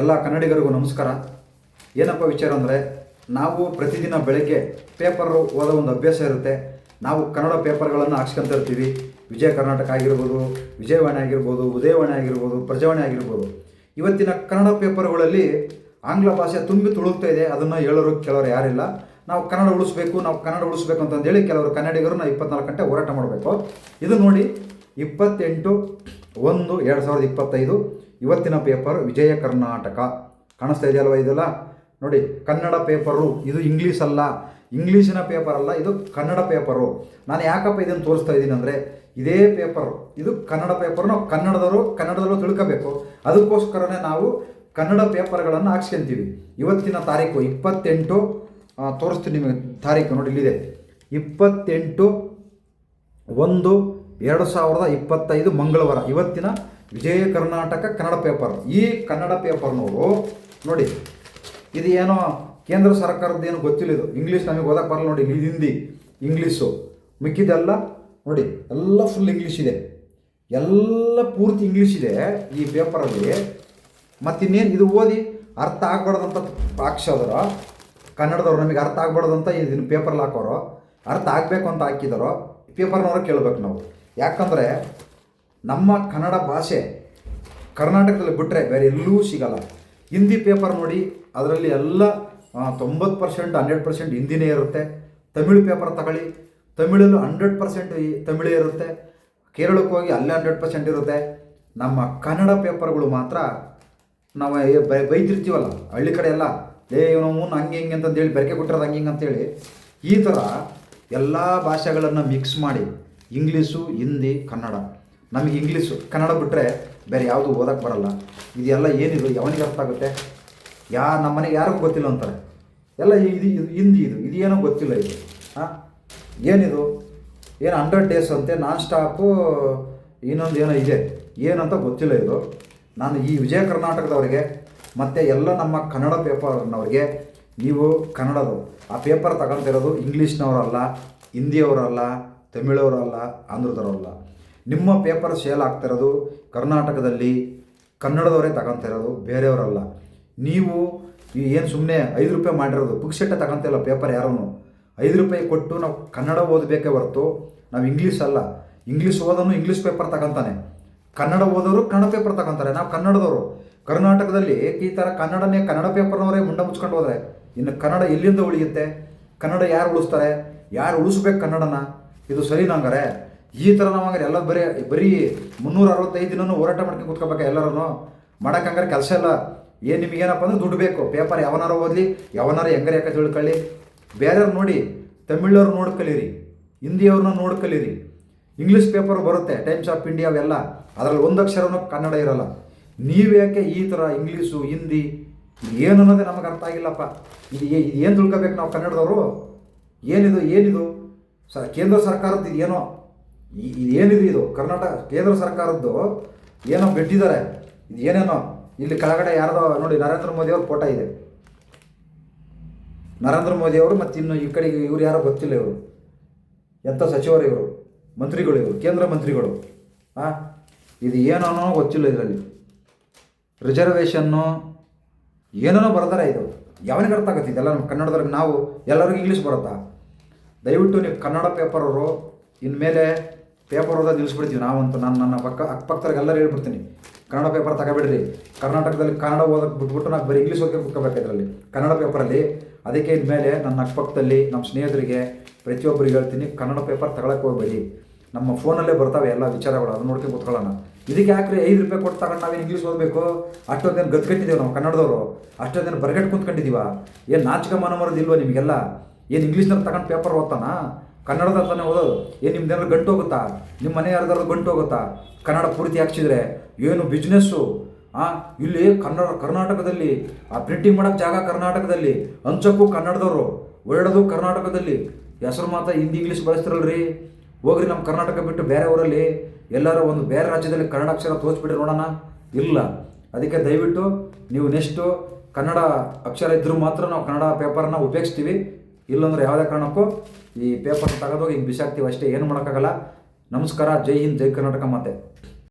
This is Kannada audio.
ಎಲ್ಲ ಕನ್ನಡಿಗರಿಗೂ ನಮಸ್ಕಾರ. ಏನಪ್ಪ ವಿಚಾರ ಅಂದರೆ, ನಾವು ಪ್ರತಿದಿನ ಬೆಳಗ್ಗೆ ಪೇಪರು ಓದೋ ಒಂದು ಅಭ್ಯಾಸ ಇರುತ್ತೆ. ನಾವು ಕನ್ನಡ ಪೇಪರ್ಗಳನ್ನು ಹಾಕ್ಸ್ಕೊಂತ ಇರ್ತೀವಿ. ವಿಜಯ ಕರ್ನಾಟಕ ಆಗಿರ್ಬೋದು, ವಿಜಯವಾಣಿ ಆಗಿರ್ಬೋದು, ಉದಯವಾಣಿ ಆಗಿರ್ಬೋದು, ಪ್ರಜಾವಾಣಿ ಆಗಿರ್ಬೋದು. ಇವತ್ತಿನ ಕನ್ನಡ ಪೇಪರ್ಗಳಲ್ಲಿ ಆಂಗ್ಲ ಭಾಷೆ ತುಂಬಿ ತುಳುಕ್ತಾ ಇದೆ. ಅದನ್ನು ಹೇಳೋರು ಕೆಲವರು ಯಾರಿಲ್ಲ. ನಾವು ಕನ್ನಡ ಉಳಿಸ್ಬೇಕು, ನಾವು ಕನ್ನಡ ಉಳಿಸ್ಬೇಕು ಅಂತಂದೇಳಿ ಕೆಲವರು ಕನ್ನಡಿಗರು ನಾವು ಇಪ್ಪತ್ನಾಲ್ಕು ಗಂಟೆ ಹೋರಾಟ ಮಾಡಬೇಕು. ಇದು ನೋಡಿ, ಇಪ್ಪತ್ತೆಂಟು ಒಂದು ಎರಡು ಸಾವಿರದ ಇಪ್ಪತ್ತೈದು ಇವತ್ತಿನ ಪೇಪರ್ ವಿಜಯ ಕರ್ನಾಟಕ. ಕಾಣಿಸ್ತಾ ಇದೆಯಲ್ವ ಇದೆಲ್ಲ? ನೋಡಿ, ಕನ್ನಡ ಪೇಪರು, ಇದು ಇಂಗ್ಲೀಷ್ ಅಲ್ಲ. ಇಂಗ್ಲೀಷಿನ ಪೇಪರ್ ಅಲ್ಲ, ಇದು ಕನ್ನಡ ಪೇಪರು. ನಾನು ಯಾಕಪ್ಪ ಇದನ್ನು ತೋರಿಸ್ತಾ ಇದ್ದೀನಿ ಅಂದರೆ, ಇದೇ ಪೇಪರ್, ಇದು ಕನ್ನಡ ಪೇಪರ್ ನಾವು ಕನ್ನಡದವರು, ಕನ್ನಡದಲ್ಲೂ ತಿಳ್ಕೋಬೇಕು. ಅದಕ್ಕೋಸ್ಕರನೇ ನಾವು ಕನ್ನಡ ಪೇಪರ್ಗಳನ್ನು ಹಾಕ್ಸ್ಕೊಂತೀವಿ. ಇವತ್ತಿನ ತಾರೀಕು ಇಪ್ಪತ್ತೆಂಟು ತೋರಿಸ್ತೀನಿ ನಿಮಗೆ ತಾರೀಕು, ನೋಡಿ ಇಲ್ಲಿದೆ. ಇಪ್ಪತ್ತೆಂಟು, ಒಂದು ಎರಡು ಸಾವಿರದ ಇಪ್ಪತ್ತೈದು ಮಂಗಳವಾರ, ಇವತ್ತಿನ ವಿಜಯ ಕರ್ನಾಟಕ ಕನ್ನಡ ಪೇಪರ್ ಈ ಕನ್ನಡ ಪೇಪರ್ನವರು ನೋಡಿ ಇದು ಏನೋ ಕೇಂದ್ರ ಸರ್ಕಾರದ ಏನು ಗೊತ್ತಿಲ್ಲ ಇದು. ಇಂಗ್ಲೀಷ್ ನಮಗೆ ಓದಕ್ಕೆ ಬರಲ್ಲ ನೋಡಿ ಹಿಂದಿ ಇಂಗ್ಲೀಷು ಮಿಕ್ಕಿದೆಲ್ಲ ನೋಡಿ, ಎಲ್ಲ ಫುಲ್ ಇಂಗ್ಲೀಷ್ ಇದೆ. ಎಲ್ಲ ಪೂರ್ತಿ ಇಂಗ್ಲೀಷ್ ಇದೆ ಈ ಪೇಪರಲ್ಲಿ ಮತ್ತಿನ್ನೇನು, ಇದು ಓದಿ ಅರ್ಥ ಆಗ್ಬಾರ್ದಂತ ಹಾಕ್ಸೋದ್ರ ಕನ್ನಡದವ್ರು ನಮಗೆ ಅರ್ಥ ಆಗ್ಬಾರ್ದು ಅಂತ ಇದನ್ನು ಪೇಪರ್ಲಿ ಹಾಕೋರು. ಅರ್ಥ ಆಗಬೇಕು ಅಂತ ಹಾಕಿದಾರೋ. ಪೇಪರ್ನವ್ರು ಕೇಳಬೇಕು ನಾವು. ಯಾಕಂದರೆ ನಮ್ಮ ಕನ್ನಡ ಭಾಷೆ ಕರ್ನಾಟಕದಲ್ಲಿ ಬಿಟ್ಟರೆ ಬೇರೆ ಎಲ್ಲೂ ಸಿಗಲ್ಲ. ಹಿಂದಿ ಪೇಪರ್ ನೋಡಿ ಅದರಲ್ಲಿ ಎಲ್ಲ ತೊಂಬತ್ತು ಪರ್ಸೆಂಟ್ ಹಂಡ್ರೆಡ್ ಪರ್ಸೆಂಟ್ ಹಿಂದಿನೇ ಇರುತ್ತೆ. ತಮಿಳು ಪೇಪರ್ ತಗೊಳ್ಳಿ. ತಮಿಳಲ್ಲೂ ಹಂಡ್ರೆಡ್ ಪರ್ಸೆಂಟ್ ತಮಿಳೇ ಇರುತ್ತೆ. ಕೇರಳಕ್ಕೆ ಹೋಗಿ ಅಲ್ಲೇ ಹಂಡ್ರೆಡ್ ಪರ್ಸೆಂಟ್ ಇರುತ್ತೆ. ನಮ್ಮ ಕನ್ನಡ ಪೇಪರ್ಗಳು ಮಾತ್ರ ನಾವು ಬೈತಿರ್ತೀವಲ್ಲ ಹಳ್ಳಿ ಕಡೆ ಎಲ್ಲ. ಏ, ಇವನು ಹಂಗೆ ಹಿಂಗೆ ಅಂತಂದೇಳಿ, ಬೆರಕೆ ಕೊಟ್ಟಿರೋದು ಹಂಗೆ ಹಿಂಗೆ ಅಂತೇಳಿ ಈ ಥರ ಎಲ್ಲ ಭಾಷೆಗಳನ್ನು ಮಿಕ್ಸ್ ಮಾಡಿ ಇಂಗ್ಲೀಷು ಹಿಂದಿ, ಕನ್ನಡ. ನಮಗೆ ಇಂಗ್ಲೀಷು ಕನ್ನಡ ಬಿಟ್ಟರೆ ಬೇರೆ ಯಾವುದು ಓದಕ್ಕೆ ಬರಲ್ಲ. ಇದೆಲ್ಲ ಏನಿದು, ಯಾವನಿಗೆ ಅರ್ಥ ಆಗುತ್ತೆ? ಯಾ ನಮ್ಮ ಮನೆಗೆ ಯಾರಿಗೂ ಗೊತ್ತಿಲ್ಲ ಅಂತಾರೆ. ಎಲ್ಲ ಇದು ಇದು ಹಿಂದಿ ಇದು, ಇದೇನೋ ಗೊತ್ತಿಲ್ಲ ಇದು. ಹಾಂ ಏನಿದು? ಏನು ಹಂಡ್ರೆಡ್ ಡೇಸ್ ಅಂತೆ, ನಾನ್ ಸ್ಟಾಪು ಇನ್ನೊಂದು ಏನೋ ಇದೆ. ಏನಂತ ಗೊತ್ತಿಲ್ಲ ಇದು. ನಾನು ಈ ವಿಜಯ ಕರ್ನಾಟಕದವರಿಗೆ, ಮತ್ತು ಎಲ್ಲ ನಮ್ಮ ಕನ್ನಡ ಪೇಪರ್ನವ್ರಿಗೆ, ನೀವು ಕನ್ನಡದು. ಆ ಪೇಪರ್ ತಗೊಂತಿರೋದು ಇಂಗ್ಲೀಷ್ನವರಲ್ಲ, ಹಿಂದಿಯವರಲ್ಲ ತಮಿಳವರಲ್ಲ, ಆಂಧ್ರದವರಲ್ಲ. ನಿಮ್ಮ ಪೇಪರ್ ಸೇಲ್ ಆಗ್ತಿರೋದು ಕರ್ನಾಟಕದಲ್ಲಿ, ಕನ್ನಡದವರೇ ತಗೊಂತಿರೋದು ಬೇರೆಯವರಲ್ಲ. ನೀವು ಏನು ಸುಮ್ಮನೆ ಐದು ರೂಪಾಯಿ ಮಾಡಿರೋದು ಪುಕ್ಸೆಟ್ಟೆ ತಗೊಂತಿಲ್ಲ ಪೇಪರ್ ಯಾರೂ ಐದು ರೂಪಾಯಿ ಕೊಟ್ಟು ನಾವು ಕನ್ನಡ ಓದಬೇಕೇ ಹೊರತು, ನಾವು ಇಂಗ್ಲೀಷ್ ಅಲ್ಲ. ಇಂಗ್ಲೀಷ್ ಓದೋನು ಇಂಗ್ಲೀಷ್ ಪೇಪರ್ ತಗೊಂತಾನೆ. ಕನ್ನಡ ಓದೋರು ಕನ್ನಡ ಪೇಪರ್ ತಗೊಂತಾರೆ, ನಾವು ಕನ್ನಡದವರು. ಕರ್ನಾಟಕದಲ್ಲಿ ಈ ಥರ ಕನ್ನಡನೇ ಕನ್ನಡ ಪೇಪರ್ನವರೇ ಮುಂಡ ಮುಚ್ಕೊಂಡು ಹೋದರೆ, ಇನ್ನು ಕನ್ನಡ ಎಲ್ಲಿಂದ ಉಳಿಯುತ್ತೆ? ಕನ್ನಡ ಯಾರು ಉಳಿಸ್ತಾರೆ? ಯಾರು ಉಳಿಸ್ಬೇಕು ಕನ್ನಡನ? ಇದು ಸರಿ ನಂಗಾರೆ, ಈ ಥರ ನಾವು ಎಲ್ಲ ಬರೀ ಬರೀ ಮುನ್ನೂರ ಅರವತ್ತೈದು ದಿನನೂ ಹೋರಾಟ ಮಾಡ್ಕೊಂಡು ಕೂತ್ಕೋಬೇಕ ಎಲ್ಲರೂ ಮಾಡೋಕ್ಕಂಗಾರೆ ಕೆಲಸ ಇಲ್ಲ. ಏನು ನಿಮಗೇನಪ್ಪ ಅಂದ್ರೆ ದುಡ್ಡು ಬೇಕು. ಪೇಪರ್ ಯಾವನಾರ ಓದಲಿ, ಯಾವನಾರು ಹೆಂಗಾರ ಯಾಕೆ ತಿಳ್ಕೊಳ್ಳಿ. ಬೇರೆಯವ್ರು ನೋಡಿ, ತಮಿಳವ್ರು ನೋಡಿ ಹಿಂದಿಯವ್ರನ್ನ ನೋಡಿ ಇಂಗ್ಲೀಷ್ ಪೇಪರ್ ಬರುತ್ತೆ ಟೈಮ್ಸ್ ಆಫ್ ಇಂಡಿಯಾ ಅವೆಲ್ಲ. ಅದರಲ್ಲಿ ಒಂದು ಅಕ್ಷರನೂ ಕನ್ನಡ ಇರಲ್ಲ. ನೀವ್ಯಾಕೆ ಈ ಥರ ಇಂಗ್ಲೀಷು ಹಿಂದಿ ಏನು ಅನ್ನೋದೇ ನಮಗೆ ಅರ್ಥ ಆಗಿಲ್ಲಪ್ಪ. ಇದು ಏನು ತಿಳ್ಕೊಬೇಕು ನಾವು ಕನ್ನಡದವರು? ಏನಿದು ಏನಿದು? ಸ, ಕೇಂದ್ರ ಸರ್ಕಾರದ್ದು ಏನೋ ಇದೇನಿದೆ ಇದು, ಕರ್ನಾಟಕ, ಕೇಂದ್ರ ಸರ್ಕಾರದ್ದು ಏನೋ ಬಿಟ್ಟಿದ್ದಾರೆ. ಇದು ಏನೇನೋ, ಇಲ್ಲಿ ಕೆಳಗಡೆ ಯಾರ್ದೋ, ನೋಡಿ, ನರೇಂದ್ರ ಮೋದಿ ಅವ್ರ ಫೋಟೋ ಇದೆ. ನರೇಂದ್ರ ಮೋದಿ ಅವರು ಮತ್ತು ಇನ್ನು ಈ ಕಡೆಗೆ ಇವ್ರು ಯಾರೋ ಗೊತ್ತಿಲ್ಲ ಇವರು. ಎಂಥ ಸಚಿವರು ಇವರು? ಮಂತ್ರಿಗಳು ಇವರು, ಕೇಂದ್ರ ಮಂತ್ರಿಗಳು. ಹಾಂ ಇದು ಏನೋ ಗೊತ್ತಿಲ್ಲ ಇದರಲ್ಲಿ. ರಿಸರ್ವೇಷನ್ನು ಏನೇನೋ ಬರ್ತಾರೆ ಇದು. ಯಾವನಿಗೆ ಅರ್ಥ ಆಗುತ್ತೆ ಇದೆಲ್ಲ ನಮ್ಮ ನಾವು ಎಲ್ಲರಿಗೂ ಇಂಗ್ಲೀಷ್ ಬರುತ್ತಾ? ದಯವಿಟ್ಟು ನೀವು ಕನ್ನಡ ಪೇಪರವರು ಇನ್ಮೇಲೆ ಪೇಪರ್ ಓದೋದು ನಿಲ್ಲಿಸ್ಬಿಡ್ತೀವಿ ನಾವಂತೂ ನಾನು ನನ್ನ ಪಕ್ಕ ಅಕ್ಕಪಕ್ಕದವ್ರಿಗೆ ಎಲ್ಲರೂ ಹೇಳ್ಬಿಡ್ತೀನಿ. ಕನ್ನಡ ಪೇಪರ್ ತಗೋಬೇಡ್ರಿ. ಕರ್ನಾಟಕದಲ್ಲಿ ಕನ್ನಡ ಓದೋಕ್ಕೆ ಬಿಟ್ಬಿಟ್ಟು ನಾವು ಬರೀ ಇಂಗ್ಲೀಷ್ ಓದಕ್ಕೆ ಕೂತ್ಕೋಬೇಕು ಇದರಲ್ಲಿ. ಕನ್ನಡ ಪೇಪರಲ್ಲಿ ಅದಕ್ಕೆ ಇನ್ಮೇಲೆ ನನ್ನ ಅಕ್ಕಪಕ್ಕದಲ್ಲಿ ನಮ್ಮ ಸ್ನೇಹಿತರಿಗೆ ಪ್ರತಿಯೊಬ್ಬರಿಗೆ ಹೇಳ್ತೀನಿ, ಕನ್ನಡ ಪೇಪರ್ ತಗೊಳಕ್ಕೆ ಹೋಗಬೇಡಿ. ನಮ್ಮ ಫೋನಲ್ಲೇ ಬರ್ತಾವೆ ಎಲ್ಲ ವಿಚಾರಗಳು, ಅದನ್ನ ನೋಡ್ಕೊಂಡು ಕೂತ್ಕೊಳ್ಳೋಣ. ಇದಕ್ಕೆ ಯಾಕ್ರಿ ಐದು ರೂಪಾಯಿ ಕೊಟ್ಟು ತಗೊಂಡು ನಾವೇನು ಇಂಗ್ಲೀಷ್ ಓದಬೇಕು? ಅಷ್ಟೊಂದೇನು ಗದ್ಕಟ್ಟಿದ್ದೀವಿ ನಾವು ಕನ್ನಡದವರು. ಅಷ್ಟೊಂದೇನು ಬರಗಟ್ಟು ಕುಂತ್ಕೊಂಡಿದ್ದೀವ? ಏನು ನಾಚಿಕೆ ಮನಮರದಿಲ್ವ ನಿಮಗೆಲ್ಲ? ಏನು ಇಂಗ್ಲೀಷ್ನಲ್ಲಿ ತಗೊಂಡು ಪೇಪರ್ ಓದ್ತಾನ? ಕನ್ನಡದಲ್ಲಿ ತಾನೇ ಓದೋದು. ಏನು ನಿಮ್ದೇನಾದ್ರು ಗಂಟು ಹೋಗುತ್ತಾ? ನಿಮ್ಮ ಮನೆ ಯಾರ್ದಾದ್ರು ಗಂಟು ಹೋಗುತ್ತಾ? ಕನ್ನಡ ಪೂರ್ತಿ ಹಾಕ್ಸಿದ್ರೆ ಏನು ಬಿಸ್ನೆಸ್ಸು ಆ, ಇಲ್ಲಿ ಕನ್ನಡ, ಕರ್ನಾಟಕದಲ್ಲಿ, ಆ ಪ್ರಿಂಟಿಂಗ್ ಮಾಡೋಕ್ಕೆ ಜಾಗ ಕರ್ನಾಟಕದಲ್ಲಿ ಹಂಚಕ್ಕೂ ಕನ್ನಡದವರು, ಒಳ್ಳೆದು ಕರ್ನಾಟಕದಲ್ಲಿ. ಹೆಸರು ಮಾತ್ರ ಹಿಂದಿ ಇಂಗ್ಲೀಷ್ ಬಳಸ್ತಿರಲ್ರಿ. ಹೋಗ್ರಿ ನಮ್ಮ ಕರ್ನಾಟಕ ಬಿಟ್ಟು ಬೇರೆ ಊರಲ್ಲಿ. ಎಲ್ಲರೂ ಒಂದು ಬೇರೆ ರಾಜ್ಯದಲ್ಲಿ ಕನ್ನಡ ಅಕ್ಷರ ತೋರಿಸ್ಬಿಟ್ರೆ ನೋಡೋಣ. ಇಲ್ಲ. ಅದಕ್ಕೆ ದಯವಿಟ್ಟು ನೀವು ನೆಕ್ಸ್ಟು ಕನ್ನಡ ಅಕ್ಷರ ಇದ್ದರೂ ಮಾತ್ರ ನಾವು ಕನ್ನಡ ಪೇಪರ್ನ ಉಪಯೋಗಿಸ್ತೀವಿ. ಇಲ್ಲಂದ್ರೆ ಯಾವುದೇ ಕಾರಣಕ್ಕೂ ಈ ಪೇಪರ್ ತೆಗೆದೋಗಿ ಹಿಂಗೆ ಬಿಸಾಕ್ತೀವಿ ಅಷ್ಟೇ, ಏನು ಮಾಡೋಕ್ಕಾಗಲ್ಲ. ನಮಸ್ಕಾರ, ಜೈ ಹಿಂದ್, ಜೈ ಕರ್ನಾಟಕ ಮತ್ತೆ